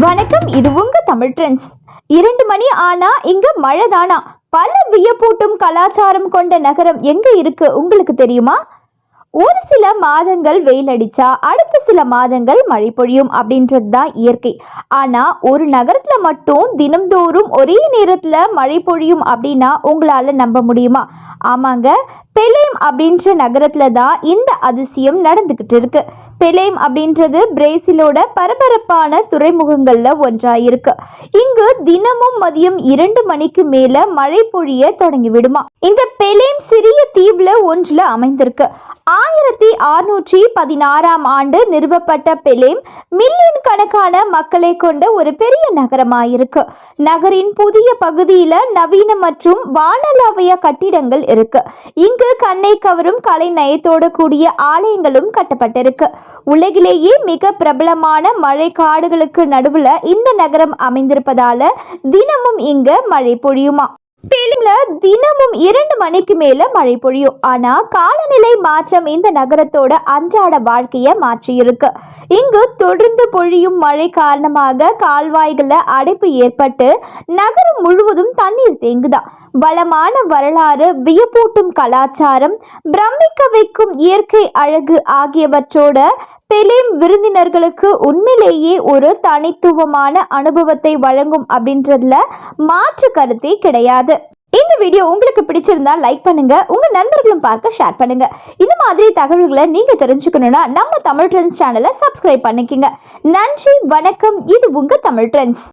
வணக்கம் இது உங்க தமிழ் ட்ரெண்ட்ஸ். இரண்டு மணி ஆனா இங்க மழை தானா பல வியப்பூட்டும் கலாச்சாரம் கொண்ட நகரம் எங்க இருக்கு? உங்களுக்கு தெரியுமா? ஒரு சில மாதங்கள் வெயில் அடிச்சா அடுத்த சில மாதங்கள் மழை பொழியும் அப்படின்றது தான் இயற்கை. ஆனா ஒரு நகரத்துல மட்டும் தினம்தோறும் ஒரே நேரத்துல மழை பொழியும் அப்படின்னா உங்களால நம்ப முடியுமா? ஆமாங்க பெலேம் அப்படின்ற நகரத்துல தான் இந்த அதிசயம் நடந்துகிட்டு இருக்கு. பெலேம் அப்படின்றது பிரேசிலோட பரபரப்பான துறைமுகங்களில் ஒன்றாக இருக்கு இங்கு தினமும் மதியம் இரண்டு மணிக்கு மேல மழை பொழிய தொடங்கி விடுமா இந்த பெலேம் சிறிய தீவுல ஒன்றுல அமைந்திருக்கு. ஆயிரத்தி அறுநூற்றி பதினாறாம் ஆண்டு நிறுவப்பட்ட பெலேம் மில்லியன் கணக்கான மக்களை கொண்ட ஒரு பெரிய நகரமாயிருக்கு. நகரின் புதிய பகுதியில நவீன மற்றும் வானளாவிய கட்டிடங்கள் இருக்கு. இங்கு கண்ணை கவரும் கலை நயத்தோடு கூடிய ஆலயங்களும் கட்டப்பட்டிருக்கு. உலகிலேயே மிக பிரபலமான மழை காடுகளுக்கு நடுவுல இந்த நகரம் அமைந்திருப்பதால தினமும் இங்க மழை பொழியுமா? பெலிம்ல தினமும் இரண்டு மணிக்கு மேல மழை பொழியும். ஆனா காலநிலை மாற்றம் இந்த நகரத்தோட அன்றாட வாழ்க்கைய மாற்றியிருக்கு. இங்கு தொடர்ந்து பொழியும் மழை காரணமாக கால்வாய்கள அடைப்பு ஏற்பட்டு நகரம் முழுவதும் தண்ணீர் தேங்குதான் வளமான வரலாறு வியப்பூட்டும் கலாச்சாரம் பிரமிக்க வைக்கும் இயற்கை அழகு ஆகியவற்றோட பிலிம் விருந்தினர்களுக்கு உண்மையிலேயே ஒரு தனித்துவமான அனுபவத்தை வழங்கும் அப்படின்றதுல மாற்று கருத்தே கிடையாது. இந்த வீடியோ உங்களுக்கு பிடிச்சிருந்தா லைக் பண்ணுங்க உங்க நண்பர்களும் பார்க்க ஷேர் பண்ணுங்க. இந்த மாதிரி தகவல்களை நீங்க தெரிஞ்சுக்கணும்னா நம்ம தமிழ் ட்ரெண்ட்ஸ் சேனலை சப்ஸ்கிரைப் பண்ணிக்கங்க. நன்றி வணக்கம். இது உங்க தமிழ் ட்ரெண்ட்ஸ்